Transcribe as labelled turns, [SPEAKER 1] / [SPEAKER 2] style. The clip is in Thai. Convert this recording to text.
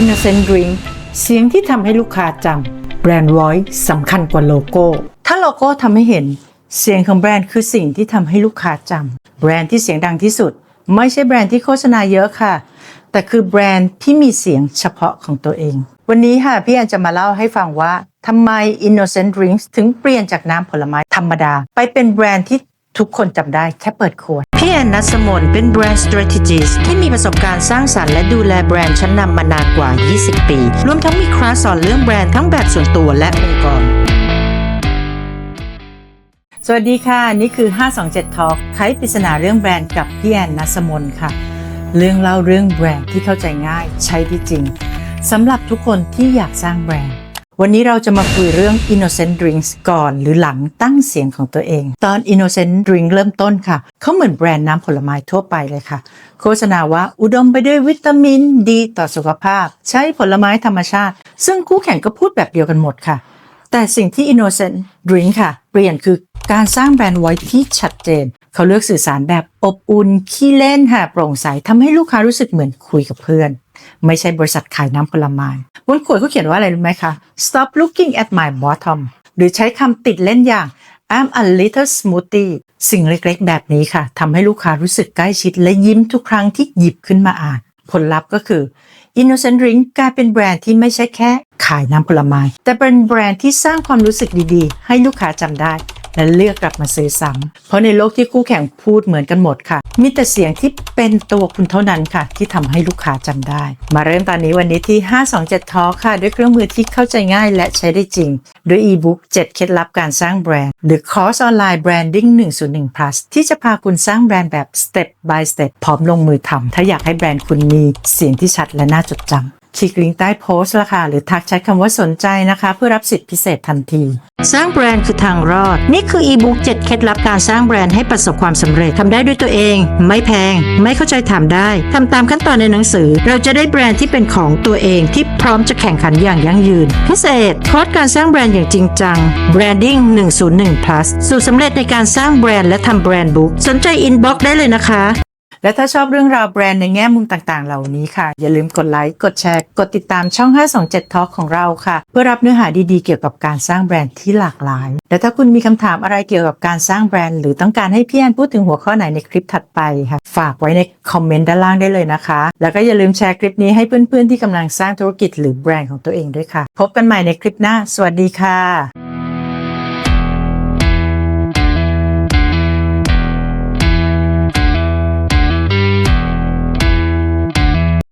[SPEAKER 1] Innocent Drink เสียงที่ทำให้ลูกค้าจำแบรนด์ Voice สำคัญกว่าโลโก้ ถ้าโลโก้ทำให้เห็น เสียงของแบรนด์คือสิ่งที่ทำให้ลูกค้าจำแบรนด์ที่เสียงดังที่สุด ไม่ใช่แบรนด์ที่โฆษณาเยอะค่ะ แต่คือแบรนด์ที่มีเสียงเฉพาะของตัวเอง วันนี้ค่ะพี่แอนจะมาเล่าให้ฟังว่าทำไม Innocent Drinks ถึงเปลี่ยนจากน้ำผลไม้ธรรมดา ไปเป็นแบรนด์ที่ทุกคนจำได้แค่เปิดขวด พี่แอนนัสมนเป็นแบรนด์ strategist ที่มีประสบการณ์สร้างสรรค์และดูแลแบรนด์ชั้นนำมานานกว่า 20 ปี รวมทั้งมีคลาสสอนเรื่องแบรนด์ทั้งแบบส่วนตัวและองค์กร สวัสดีค่ะ นี่คือ 527 Talk ไขปริศนาเรื่องแบรนด์กับพี่แอนนัสมนค่ะ เรื่องเล่าเรื่องแบรนด์ที่เข้าใจง่ายใช้ได้จริงสำหรับทุกคนที่อยากสร้างแบรนด์ วันนี้เราจะมาคุยเรื่อง Innocent Drinks ก่อนหรือหลังตั้งเสียงของตัวเอง ตอน Innocent Drink เริ่มต้นค่ะ เขาเหมือนแบรนด์น้ำผลไม้ทั่วไปเลยค่ะ โฆษณาว่าอุดมไปด้วยวิตามินดีต่อสุขภาพ ใช้ผลไม้ธรรมชาติ ซึ่งคู่แข่งก็พูดแบบเดียวกันหมดค่ะ แต่สิ่งที่ Innocent Drink ค่ะ เปลี่ยนคือการสร้างแบรนด์ไว้ที่ชัดเจน เขาเลือกสื่อสารแบบอบอุ่นขี้เล่นค่ะโปร่งใสทำให้ลูกค้ารู้สึกเหมือนคุยกับเพื่อน ไม่ใช่บริษัทขายน้ำผลไม้บนขวดเขาเขียนว่าอะไรรู้ไหมคะ Stop looking at my bottom หรือใช้คำติดเล่นอย่าง I'm a little smoothie สิ่งเล็กๆ แบบนี้ค่ะทำให้ลูกค้ารู้สึกใกล้ชิดและยิ้มทุกครั้งที่หยิบขึ้นมาอ่าน ผลลัพธ์ก็คือ Innocent Drink กลายเป็นแบรนด์ที่ไม่ใช่แค่ขายน้ำผลไม้ แต่เป็นแบรนด์ที่สร้างความรู้สึกดีๆ ให้ลูกค้าจำได้ และเลือกกลับมาซื้อซ้ำเพราะในโลกที่คู่แข่งพูดเหมือนกันหมดค่ะ มีแต่เสียงที่เป็นตัวคุณเท่านั้นค่ะ ที่ทำให้ลูกค้าจำได้ มาเริ่มตอนนี้วันนี้ที่ 527 Talk ค่ะ ด้วยเครื่องมือที่เข้าใจง่ายและใช้ได้จริง ด้วยอีบุ๊ก7เคล็ดลับการสร้างแบรนด์ หรือคอร์สออนไลน์แบรนดิ้ง101 plus ที่จะพาคุณสร้างแบรนด์แบบ step by step พร้อมลงมือทำถ้าอยากให้แบรนด์คุณมีเสียงที่ชัดและน่าจดจำ คลิกลิงก์ใต้โพสต์ละค่ะ หรือทักแชทคำว่าสนใจนะคะ เพื่อรับสิทธิพิเศษทันที สร้างแบรนด์คือทางรอด นี่คืออีบุ๊ก7เคล็ดลับการสร้างแบรนด์ให้ประสบความสำเร็จทำได้ด้วยตัวเอง ไม่แพง ไม่เข้าใจถามได้ทำตามขั้นตอนในหนังสือ เราจะได้แบรนด์ที่เป็นของตัวเองที่พร้อมจะแข่งขันอย่างยั่งยืน พิเศษคอร์สการสร้างแบรนด์อย่างจริงจัง Branding 101 plus สูตรสำเร็จในการสร้างแบรนด์และทำแบรนด์บุ๊กสนใจอินบ็อกซ์ได้เลยนะคะ และถ้าชอบเรื่องราวแบรนด์ในแง่มุมต่างๆ เหล่านี้ค่ะ อย่าลืมกดไลค์ กดแชร์ กดติดตามช่อง 527 Talk ของเราค่ะ เพื่อรับเนื้อหาดีๆ เกี่ยวกับการสร้างแบรนด์ที่หลากหลาย และถ้าคุณมีคำถามอะไรเกี่ยวกับการสร้างแบรนด์ หรือต้องการให้พี่แอนพูดถึงหัวข้อไหนในคลิปถัดไปค่ะ ฝากไว้ในคอมเมนต์ด้านล่างได้เลยนะคะ แล้วก็อย่าลืมแชร์คลิปนี้ให้เพื่อนๆที่กำลังสร้างธุรกิจหรือแบรนด์ของตัวเองด้วยค่ะ พบกันใหม่ในคลิปหน้า สวัสดีค่ะ